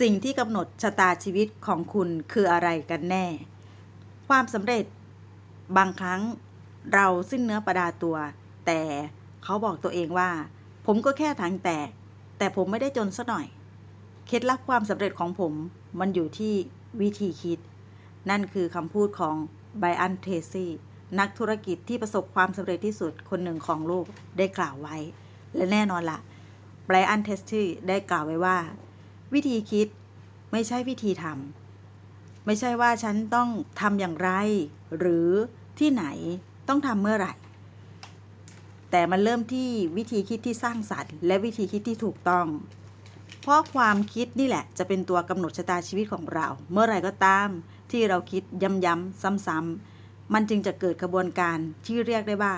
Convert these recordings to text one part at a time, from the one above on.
สิ่งที่กำหนดชะตาชีวิตของคุณคืออะไรกันแน่ ความสำเร็จบางครั้งเราสิ้นเนื้อประดาตัว แต่เขาบอกตัวเองว่า ผมก็แค่ถังแตก แต่ผมไม่ได้จนซะหน่อย เคล็ดลับความสำเร็จของผมมันอยู่ที่วิธีคิด นั่นคือคำพูดของไบอันเทซี่นักธุรกิจที่ประสบความสำเร็จที่สุดคนหนึ่งของโลกได้กล่าวไว้ และแน่นอนละไบรอันเทสตี้ได้กล่าวไว้ว่า วิธีคิดไม่ใช่วิธีทำไม่ใช่ว่าฉันต้องทำอย่างไร หรือที่ไหนต้องทำเมื่อไหร่ แต่มันเริ่มที่วิธีคิดที่สร้างสรรค์ และวิธีคิดที่ถูกต้อง เพราะความคิดนี่แหละ จะเป็นตัวกำหนดชะตาชีวิตของเรา เมื่อไรก็ตาม ที่เราคิดย้ำๆซ้ำๆมันจึงจะเกิดกระบวนการที่เรียกได้ว่า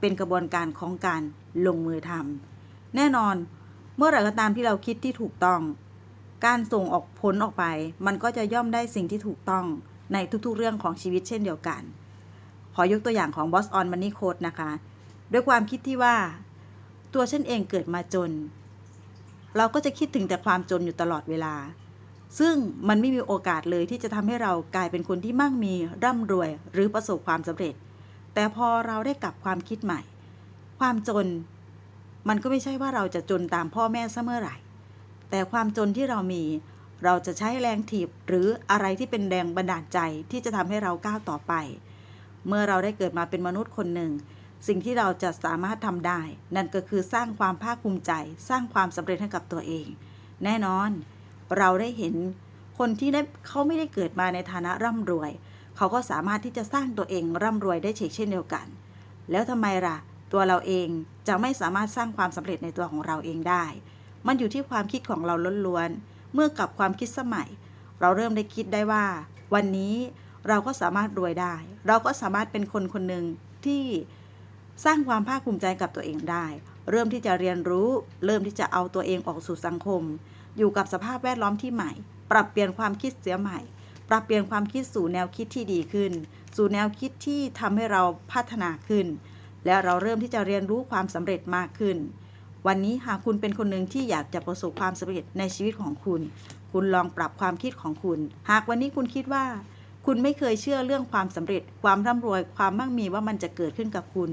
เป็นกระบวนการของการลงมือทำแน่นอน เมื่อไรก็ตามที่เราคิดที่ถูกต้อง การส่งออกผลออกไป มันก็จะย่อมได้สิ่งที่ถูกต้องในทุกๆเรื่องของชีวิตเช่นเดียวกัน ขอยกตัวอย่างของ Boss on Money Code นะคะ ด้วยความคิดที่ว่า ตัวฉันเองเกิดมาจน เราก็จะคิดถึงแต่ความจนอยู่ตลอดเวลา ซึ่งมันไม่มีโอกาสเลยที่จะทำให้เรากลายเป็นคนที่มั่งมีร่ำรวยหรือประสบความสำเร็จ แต่พอเราได้กลับความคิดใหม่ ความจน มันก็ไม่ใช่ว่าเราจะจนตามพ่อแม่เสมอไหร่ แต่ความจนที่เรามี เราจะใช้แรงถีบหรืออะไรที่เป็นแรงบันดาลใจที่จะทำให้เราก้าวต่อไป เมื่อเราได้เกิดมาเป็นมนุษย์คนหนึ่ง สิ่งที่เราจะสามารถทำได้ นั่นก็คือสร้างความภาคภูมิใจ สร้างความสำเร็จให้กับตัวเอง แน่นอน เราได้เห็นคนที่ได้เขาไม่ได้เกิดมาในฐานะร่ำรวย เขาก็สามารถที่จะสร้างตัวเองร่ำรวยได้เช่นเช่นเดียวกัน แล้วทำไมล่ะ ตัวเราเองจะไม่สามารถสร้างความสำเร็จในตัวของเราเองได้ มันอยู่ที่ความคิดของเราล้วนๆ เมื่อกับความคิดสมัย เราเริ่มได้คิดได้ว่า วันนี้เราก็สามารถรวยได้ เราก็สามารถเป็นคนคนหนึ่งที่สร้างความภาคภูมิใจกับตัวเองได้ เริ่มที่จะเรียนรู้ เริ่มที่จะเอาตัวเองออกสู่สังคม อยู่กับสภาพแวดล้อมที่ใหม่ ปรับเปลี่ยนความคิดเสียใหม่ ปรับเปลี่ยนความคิดสู่แนวคิดที่ดีขึ้น สู่แนวคิดที่ทำให้เราพัฒนาขึ้น และเราเริ่มที่จะเรียนรู้ความสำเร็จมากขึ้น วันนี้หากคุณเป็นคนหนึ่งที่อยากจะประสบความสำเร็จในชีวิตของคุณ คุณลองปรับความคิดของคุณ หากวันนี้คุณคิดว่า คุณไม่เคยเชื่อเรื่องความสำเร็จ ความร่ำรวย ความมั่งมีว่ามันจะเกิดขึ้นกับคุณ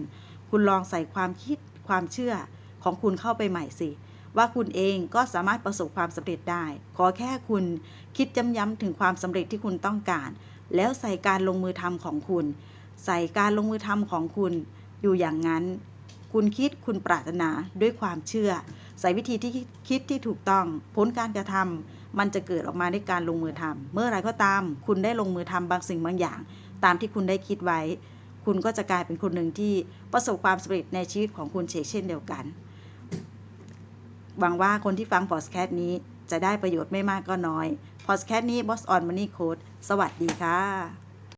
คุณลองใส่ความคิด ความเชื่อของคุณเข้าไปใหม่สิ ว่าคุณเองก็สามารถประสบความสำเร็จได้ ขอแค่คุณคิดย้ำๆถึงความสำเร็จที่คุณต้องการ แล้วใส่การลงมือทำของคุณ ใส่การลงมือทำของคุณ อยู่อย่างนั้น คุณคิดคุณปรารถนาด้วยความเชื่อ ใส่วิธีที่คิดที่ถูกต้อง ผลการกระทำมันจะเกิดออกมาด้วยการลงมือทำเมื่อไรก็ตาม คุณได้ลงมือทำบางสิ่งบางอย่าง ตามที่คุณได้คิดไว้ คุณก็จะกลายเป็นคนหนึ่งที่ประสบความสำเร็จในชีวิตของคุณเช่นเดียวกันหวังว่าคนที่ฟังพอดแคสต์นี้จะได้ประโยชน์ไม่มากก็น้อยพอดแคสต์นี้ Boss on Money Code สวัสดีค่ะ